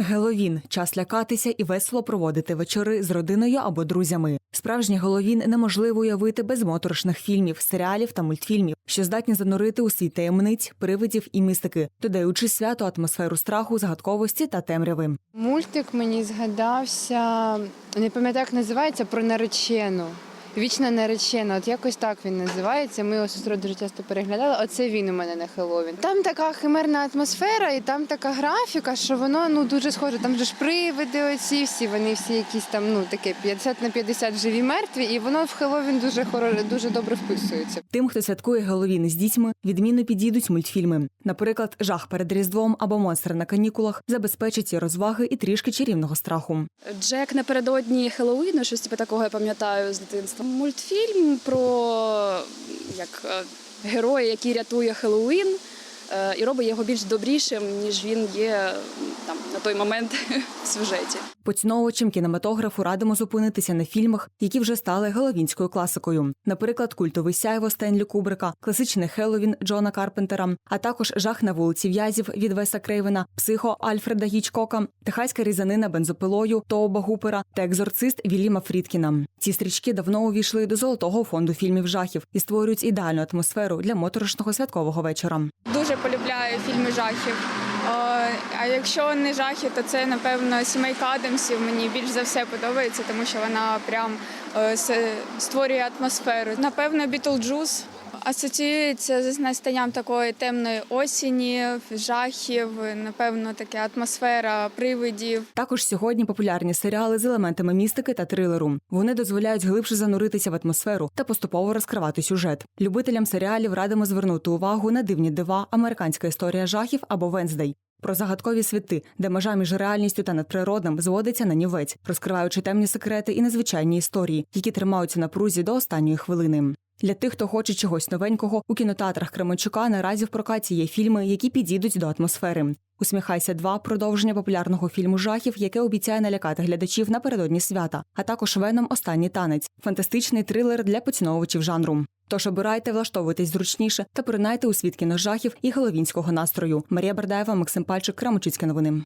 Геловін час лякатися і весело проводити вечори з родиною або друзями. Справжній Геловін неможливо уявити без моторошних фільмів, серіалів та мультфільмів, що здатні занурити у світ таємниць, привидів і містики, додаючи свято атмосферу страху, загадковості та темряви. Мультик мені згадався, не пам'ятаю, як називається, про наречену. Вічна наречена, от якось так він називається. Ми його з сестрою дуже часто переглядали. Оце він у мене на Хеллоуін. Там така химерна атмосфера, і там така графіка, що воно ну дуже схоже. Там же ж привиди, оці всі, вони всі якісь там, ну таке 50 на 50 живі мертві, і воно в Хеллоуін дуже хоро, дуже добре вписується. Тим, хто святкує Геловін з дітьми, відмінно підійдуть мультфільми. Наприклад, жах перед різдвом або монстр на канікулах забезпечить і розваги і трішки чарівного страху. Джек напередодні Хеллоуіну, щось типу такого я пам'ятаю з дитинства. Мультфільм про як е, героя, який рятує Хеллоуін е, і робить його більш добрішим, ніж він є там той момент в сюжеті. Поціновувачам кінематографу радимо зупинитися на фільмах, які вже стали геловінською класикою. Наприклад, культовий сяйво Стенлі Кубрика, класичний Хеллоуін Джона Карпентера, а також жах на вулиці В'язів від Веса Крейвена, психо Альфреда Гічкока, техаська різанина бензопилою Тоуба Гупера та екзорцист Вільяма Фрідкіна. Ці стрічки давно увійшли до золотого фонду фільмів жахів і створюють ідеальну атмосферу для моторошного святкового вечора. Дуже полюбляю фільми жахів. А якщо не жахи, то це напевно сімейка Адамсів. Мені більш за все подобається, тому що вона прям е, створює атмосферу. Напевно, Бітлджус асоціюється з настанням такої темної осені, жахів. Напевно, така атмосфера привидів. Також сьогодні популярні серіали з елементами містики та трилеру. Вони дозволяють глибше зануритися в атмосферу та поступово розкривати сюжет. Любителям серіалів радимо звернути увагу на дивні дива, американська історія жахів або Венздей. Про загадкові світи, де межа між реальністю та надприродним зводиться на нівець, розкриваючи темні секрети і незвичайні історії, які тримаються на прузі до останньої хвилини. Для тих, хто хоче чогось новенького, у кінотеатрах Кременчука наразі в прокаті є фільми, які підійдуть до атмосфери. Усміхайся 2» – продовження популярного фільму жахів, яке обіцяє налякати глядачів напередодні свята, а також Веном Останній танець фантастичний трилер для поціновувачів жанру. Тож обирайте, влаштовуйтесь зручніше та поринайте у світ кіножахів і головінського настрою. Марія Бардаєва, Максим Пальчик, Крамочицькі новини.